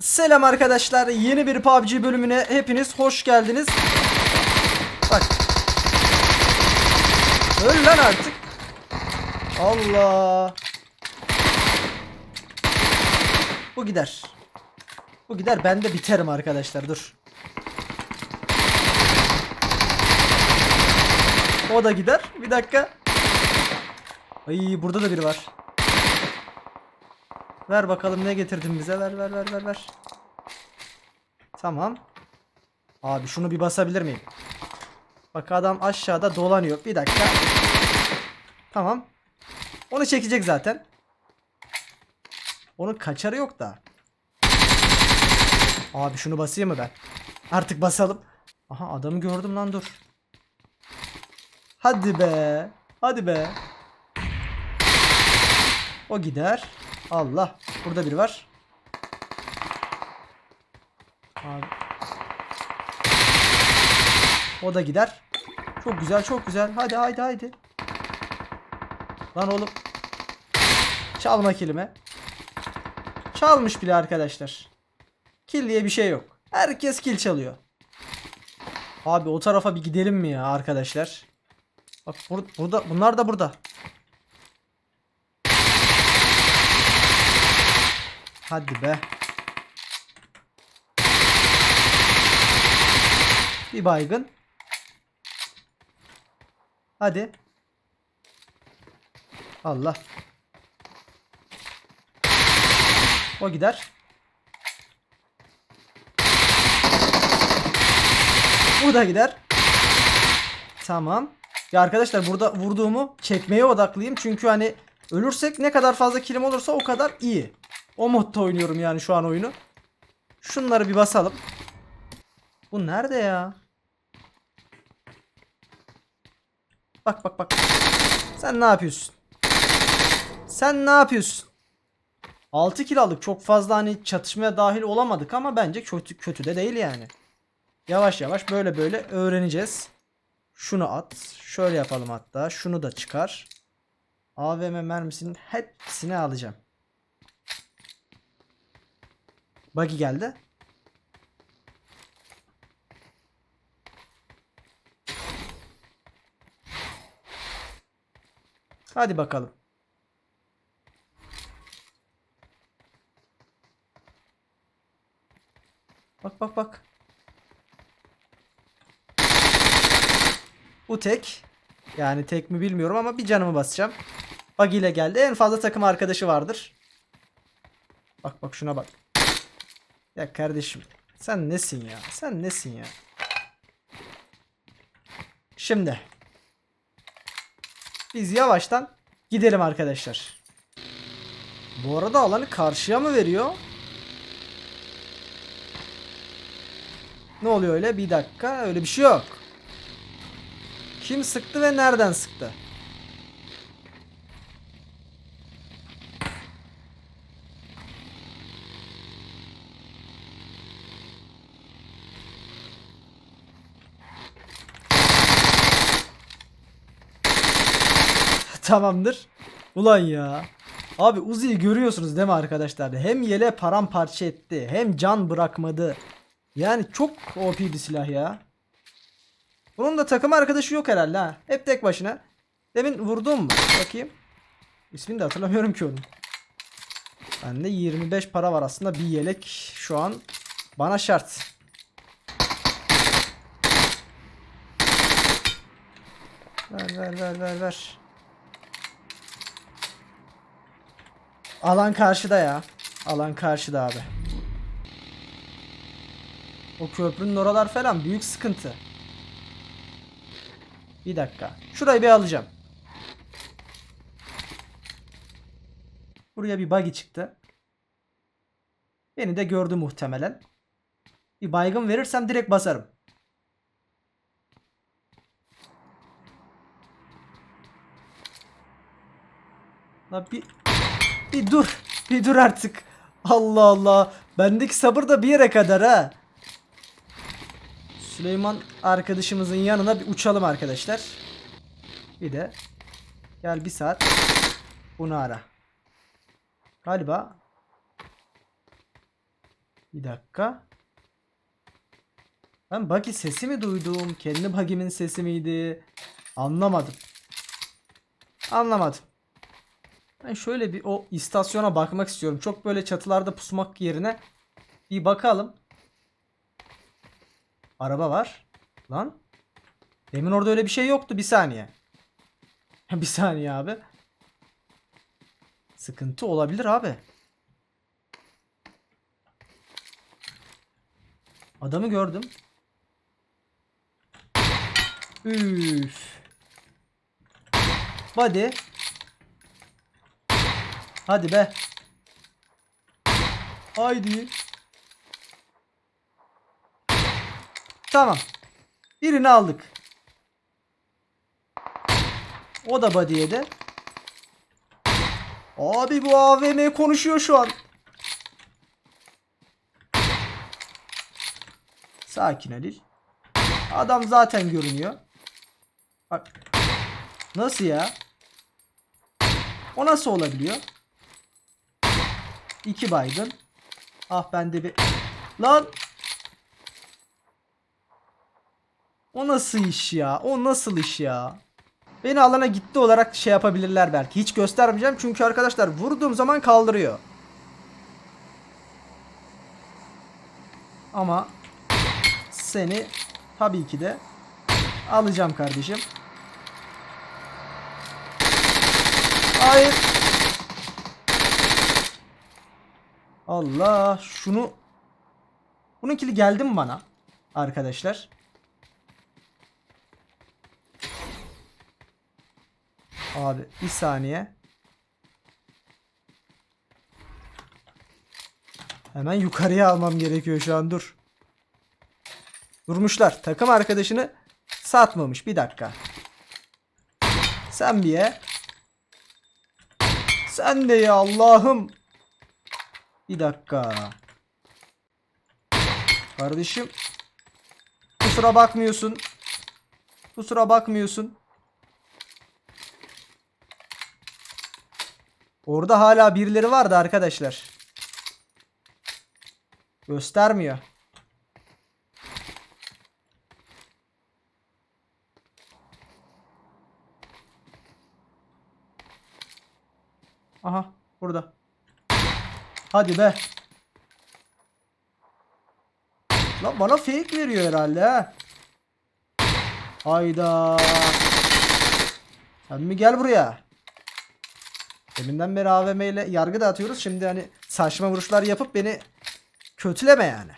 Selam arkadaşlar. Yeni bir PUBG bölümüne hepiniz hoş geldiniz. Bak. Öl lan artık. Allah. Bu gider. Bu gider ben de biterim arkadaşlar dur. O da gider. Bir dakika. Ay burada da biri var. Ver bakalım ne getirdin bize. Ver ver ver ver ver. Tamam. Abi şunu bir basabilir miyim? Bak adam aşağıda dolanıyor. Bir dakika. Tamam. Onu çekecek zaten. Onun kaçarı yok da. Abi şunu basayım mı ben? Artık basalım. Aha adamı gördüm lan dur. Hadi be. Hadi be. O gider. Allah. Burada biri var. Abi. O da gider. Çok güzel çok güzel. Hadi haydi haydi. Lan oğlum. Çalma kilime. Çalmış bile arkadaşlar. Kill diye bir şey yok. Herkes kill çalıyor. Abi o tarafa bir gidelim mi ya arkadaşlar? Bak bur burada bunlar da burada. Hadi be. Bir baygın. Hadi. Allah. O gider. Bu da gider. Tamam. Ya arkadaşlar burada vurduğumu çekmeye odaklıyım. Çünkü hani ölürsek ne kadar fazla kilim olursa o kadar iyi. O modda oynuyorum yani şu an oyunu. Şunları bir basalım. Bu nerede ya? Bak bak bak. Sen ne yapıyorsun? Sen ne yapıyorsun? 6 kill aldık. Çok fazla hani çatışmaya dahil olamadık ama bence kötü kötü de değil yani. Yavaş yavaş böyle böyle öğreneceğiz. Şunu at. Şöyle yapalım hatta. Şunu da çıkar. AVM mermisinin hepsini alacağım. Buggy geldi. Hadi bakalım. Bak bak bak. Bu tek. Yani tek mi bilmiyorum ama bir canımı basacağım. Buggy ile geldi. En fazla takım arkadaşı vardır. Bak bak şuna bak. Ya kardeşim sen nesin ya? Sen nesin ya? Şimdi biz yavaştan gidelim arkadaşlar. Bu arada alanı karşıya mı veriyor? Ne oluyor öyle? Bir dakika. Öyle bir şey yok. Kim sıktı ve nereden sıktı? Tamamdır. Ulan ya. Abi Uzi'yi görüyorsunuz değil mi arkadaşlar? Hem yele paramparça etti. Hem can bırakmadı. Yani çok OP bir silah ya. Bunun da takım arkadaşı yok herhalde ha. Hep tek başına. Demin vurdum mu? Bakayım. İsmini de hatırlamıyorum ki onun. Bende 25 para var aslında. Bir yelek şu an bana şart. Ver ver ver ver ver. Alan karşıda ya. Alan karşıda abi. O köprünün oralar falan büyük sıkıntı. Bir dakika. Şurayı bir alacağım. Buraya bir buggy çıktı. Beni de gördü muhtemelen. Bir baygın verirsem direkt basarım. La bir bir dur. Bir dur artık. Allah Allah. Bendeki sabır da bir yere kadar ha. Süleyman arkadaşımızın yanına bir uçalım arkadaşlar. Bir de gel bir saat bunu ara. Galiba Bir dakika. Ben buggy sesi mi duydum? Kendi buggy'min sesi miydi? Anlamadım. Anlamadım. Ben şöyle bir o istasyona bakmak istiyorum. Çok böyle çatılarda pusmak yerine bir bakalım. Araba var. Lan. Demin orada öyle bir şey yoktu. Bir saniye. bir saniye abi. Sıkıntı olabilir abi. Adamı gördüm. Üf. Hadi. Hadi be. Haydi. Tamam. Birini aldık. O da body'ye de. Abi bu AVM konuşuyor şu an. Sakin Halil. Adam zaten görünüyor. Bak. Nasıl ya? O nasıl olabiliyor? İki baygın. Ah bende bir... Lan! O nasıl iş ya? O nasıl iş ya? Beni alana gitti olarak şey yapabilirler belki. Hiç göstermeyeceğim çünkü arkadaşlar vurduğum zaman kaldırıyor. Ama seni tabii ki de alacağım kardeşim. Hayır. Allah şunu bunun kili geldi mi bana arkadaşlar? Abi bir saniye. Hemen yukarıya almam gerekiyor şu an dur. Durmuşlar. Takım arkadaşını satmamış. Bir dakika. Sen bir ye. Sen de ya Allah'ım. Bir dakika. Kardeşim. Kusura bakmıyorsun. Kusura bakmıyorsun. Orada hala birileri vardı arkadaşlar. Göstermiyor. Aha burada. Hadi be. Lan bana fake veriyor herhalde ha. Hayda. Sen mi gel buraya. Deminden beri AVM ile yargı da atıyoruz. Şimdi hani saçma vuruşlar yapıp beni kötüleme yani.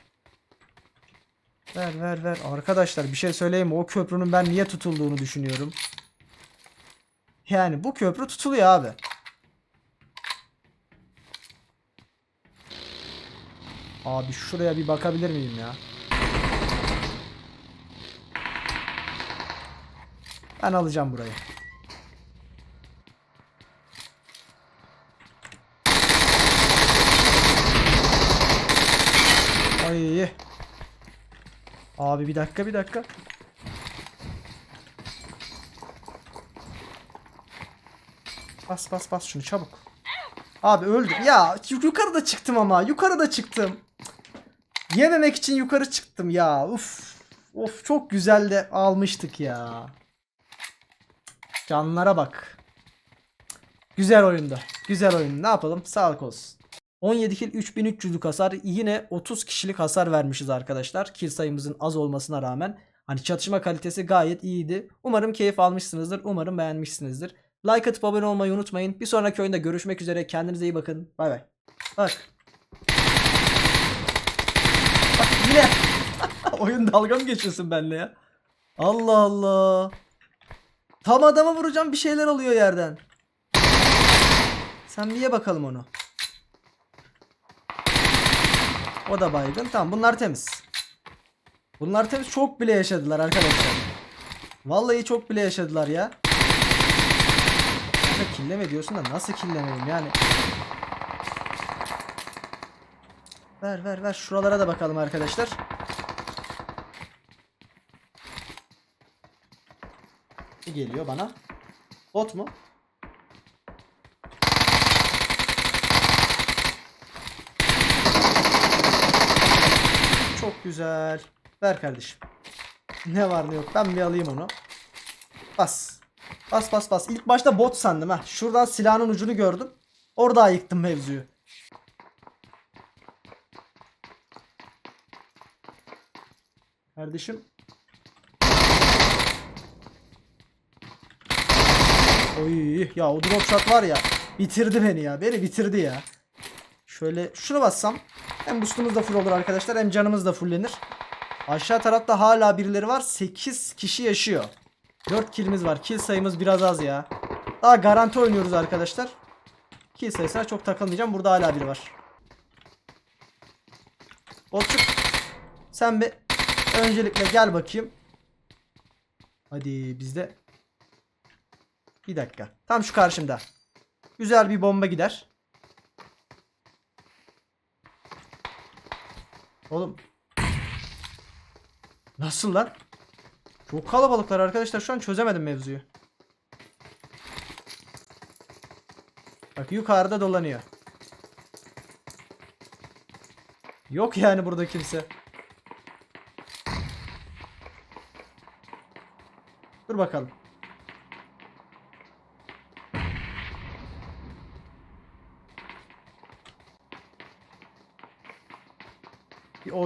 Ver ver ver. Arkadaşlar bir şey söyleyeyim? O köprünün ben niye tutulduğunu düşünüyorum. Yani bu köprü tutuluyor abi. Abi şuraya bir bakabilir miyim ya? Ben alacağım burayı. Ay. Abi bir dakika bir dakika. Bas bas bas şunu çabuk. Abi öldüm. Ya yukarıda çıktım ama. Yukarıda çıktım. Yememek için yukarı çıktım ya. Uf. Of çok güzel de almıştık ya. Canlara bak. Güzel oyunda. Güzel oyun. Ne yapalım? Sağlık olsun. 17 kill 3300'lük hasar. Yine 30 kişilik hasar vermişiz arkadaşlar. Kill sayımızın az olmasına rağmen. Hani çatışma kalitesi gayet iyiydi. Umarım keyif almışsınızdır. Umarım beğenmişsinizdir. Like atıp abone olmayı unutmayın. Bir sonraki oyunda görüşmek üzere. Kendinize iyi bakın. Bay bay. Bak yine. Oyun dalga mı geçiyorsun benimle ya? Allah Allah. Tam adama vuracağım bir şeyler oluyor yerden. Sen bir ye bakalım onu. O da baygın. Tamam bunlar temiz. Bunlar temiz. Çok bile yaşadılar arkadaşlar. Vallahi çok bile yaşadılar ya. Kanka killeme diyorsun da nasıl killemeyim yani. Ver ver ver. Şuralara da bakalım arkadaşlar. Ne geliyor bana? Bot mu? Çok güzel. Ver kardeşim. Ne var ne yok. Ben bir alayım onu. Bas. Bas bas bas. İlk başta bot sandım ha. Şuradan silahın ucunu gördüm. Orada ayıktım mevzuyu. Kardeşim. Oy ya o drop shot var ya. Bitirdi beni ya. Beni bitirdi ya. Şöyle şunu bassam. Hem boostumuz da full olur arkadaşlar. Hem canımız da fullenir. Aşağı tarafta hala birileri var. 8 kişi yaşıyor. 4 killimiz var. Kill sayımız biraz az ya. Daha garanti oynuyoruz arkadaşlar. Kill sayısına çok takılmayacağım. Burada hala biri var. Botçuk. Sen bir öncelikle gel bakayım. Hadi bizde. Bir dakika. Tam şu karşımda. Güzel bir bomba gider. Oğlum. Nasıl lan? Çok kalabalıklar arkadaşlar. Şu an çözemedim mevzuyu. Bak yukarıda dolanıyor. Yok yani burada kimse. Dur bakalım.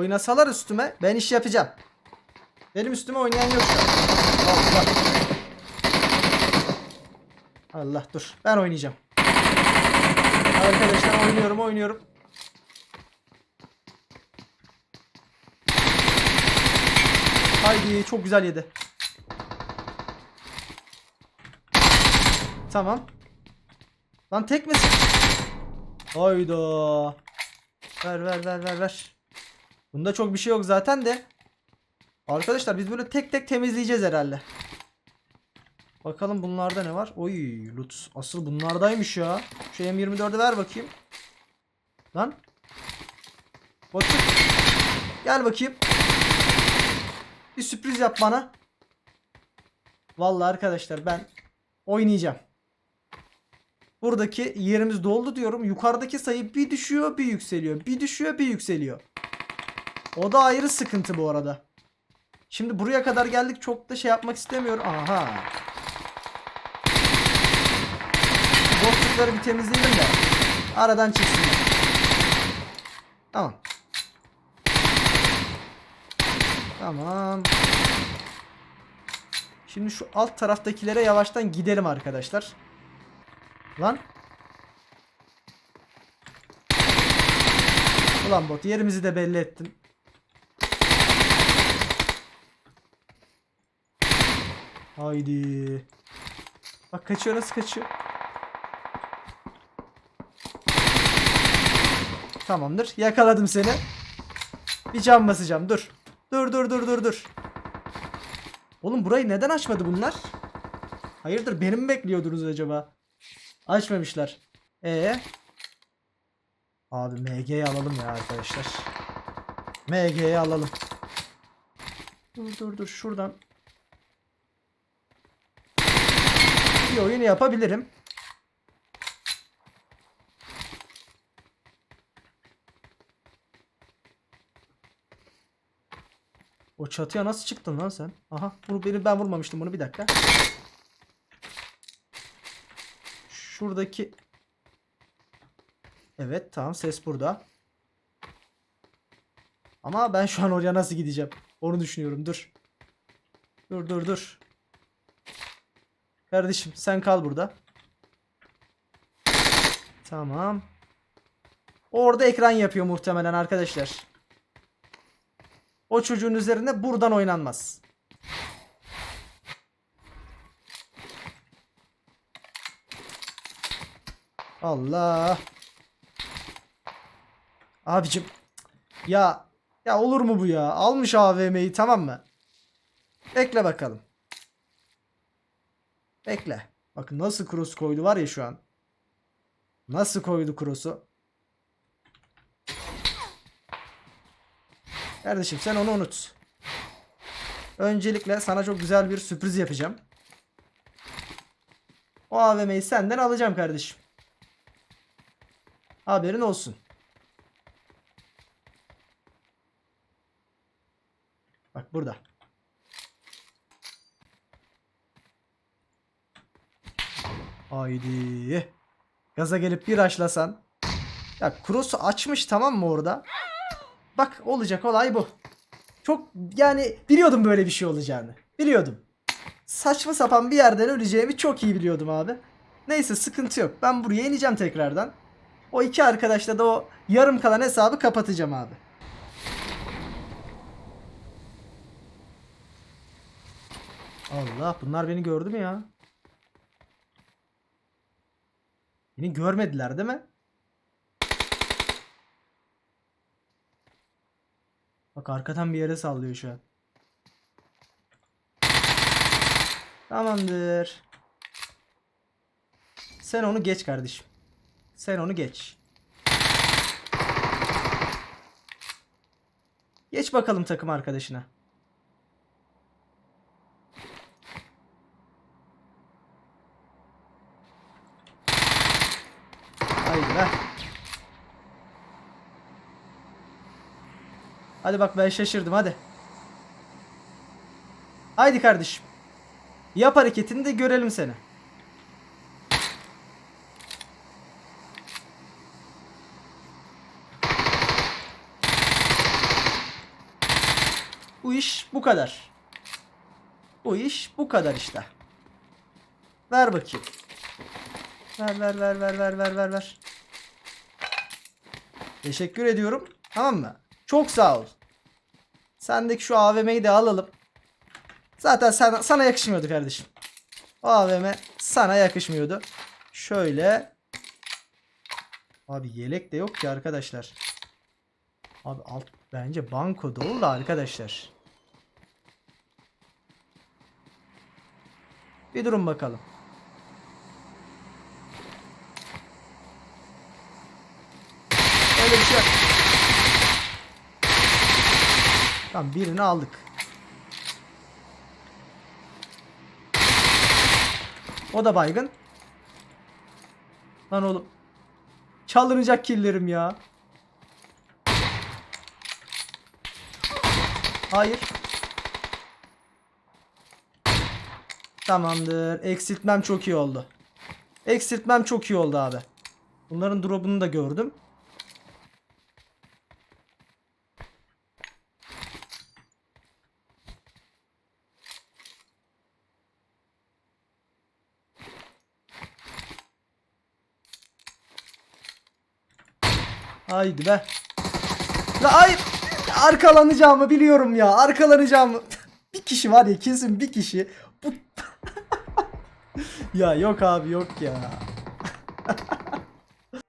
Oynasalar üstüme ben iş yapacağım. Benim üstüme oynayan yok. Allah. Allah dur. Ben oynayacağım. Arkadaşlar oynuyorum oynuyorum. Haydi çok güzel yedi. Tamam. Lan tek misin? Hayda. Ver ver ver ver ver. Bunda çok bir şey yok zaten de. Arkadaşlar biz böyle tek tek temizleyeceğiz herhalde. Bakalım bunlarda ne var? Oy loot. Asıl bunlardaymış ya. Şu M24'ü ver bakayım. Lan. Bakayım. Gel bakayım. Bir sürpriz yap bana. Vallahi arkadaşlar ben oynayacağım. Buradaki yerimiz doldu diyorum. Yukarıdaki sayı bir düşüyor bir yükseliyor. Bir düşüyor bir yükseliyor. O da ayrı sıkıntı bu arada. Şimdi buraya kadar geldik çok da şey yapmak istemiyorum. Aha. Boşlukları bir temizleyelim de. Aradan çıksınlar. Tamam. Tamam. Şimdi şu alt taraftakilere yavaştan gidelim arkadaşlar. Lan. Ulan bot yerimizi de belli ettin. Haydi. Bak kaçıyor nasıl kaçıyor. Tamamdır. Yakaladım seni. Bir cam basacağım. Dur. Dur dur dur dur dur. Oğlum burayı neden açmadı bunlar? Hayırdır beni mi bekliyordunuz acaba? Açmamışlar. Ee? Abi MG'yi alalım ya arkadaşlar. MG'yi alalım. Dur dur dur şuradan. Bir oyun yapabilirim. O çatıya nasıl çıktın lan sen? Aha bunu beni ben vurmamıştım bunu bir dakika. Şuradaki Evet tamam ses burada. Ama ben şu an oraya nasıl gideceğim? Onu düşünüyorum dur. Dur dur dur. Kardeşim sen kal burada. Tamam. Orada ekran yapıyor muhtemelen arkadaşlar. O çocuğun üzerine buradan oynanmaz. Allah. Abicim. Ya ya olur mu bu ya? Almış AVM'yi tamam mı? Bekle bakalım. Bekle. Bakın nasıl cross koydu var ya şu an. Nasıl koydu cross'u? Kardeşim sen onu unut. Öncelikle sana çok güzel bir sürpriz yapacağım. O AVM'yi senden alacağım kardeşim. Haberin olsun. Bak burada. Haydi. Gaza gelip bir açlasan. Ya cross'u açmış tamam mı orada? Bak olacak olay bu. Çok yani biliyordum böyle bir şey olacağını. Biliyordum. Saçma sapan bir yerden öleceğimi çok iyi biliyordum abi. Neyse sıkıntı yok. Ben buraya ineceğim tekrardan. O iki arkadaşla da o yarım kalan hesabı kapatacağım abi. Allah bunlar beni gördü mü ya? Beni görmediler değil mi? Bak arkadan bir yere sallıyor şu an. Tamamdır. Sen onu geç kardeşim. Sen onu geç. Geç bakalım takım arkadaşına. Haydi be. Hadi bak ben şaşırdım hadi. Haydi kardeşim. Yap hareketini de görelim seni. Bu iş bu kadar. Bu iş bu kadar işte. Ver bakayım. Ver ver ver ver ver ver ver ver. Teşekkür ediyorum. Tamam mı? Çok sağ ol. Sendeki şu AVM'yi de alalım. Zaten sana, sana yakışmıyordu kardeşim. O AVM sana yakışmıyordu. Şöyle. Abi yelek de yok ki arkadaşlar. Abi alt bence banko dolu da arkadaşlar. Bir durun bakalım. Öyle bir şey yok. Tamam birini aldık. O da baygın. Lan oğlum. Çalınacak killerim ya. Hayır. Tamamdır. Eksiltmem çok iyi oldu. Eksiltmem çok iyi oldu abi. Bunların drop'unu da gördüm. Haydi be. La hayır. Arkalanacağımı biliyorum ya. Arkalanacağımı. bir kişi var ya kesin bir kişi. Bu... ya yok abi yok ya.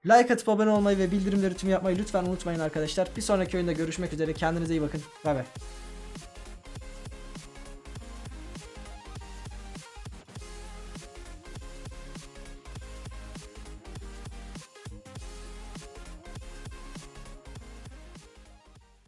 like atıp abone olmayı ve bildirimleri tüm yapmayı lütfen unutmayın arkadaşlar. Bir sonraki oyunda görüşmek üzere. Kendinize iyi bakın. Bay bay.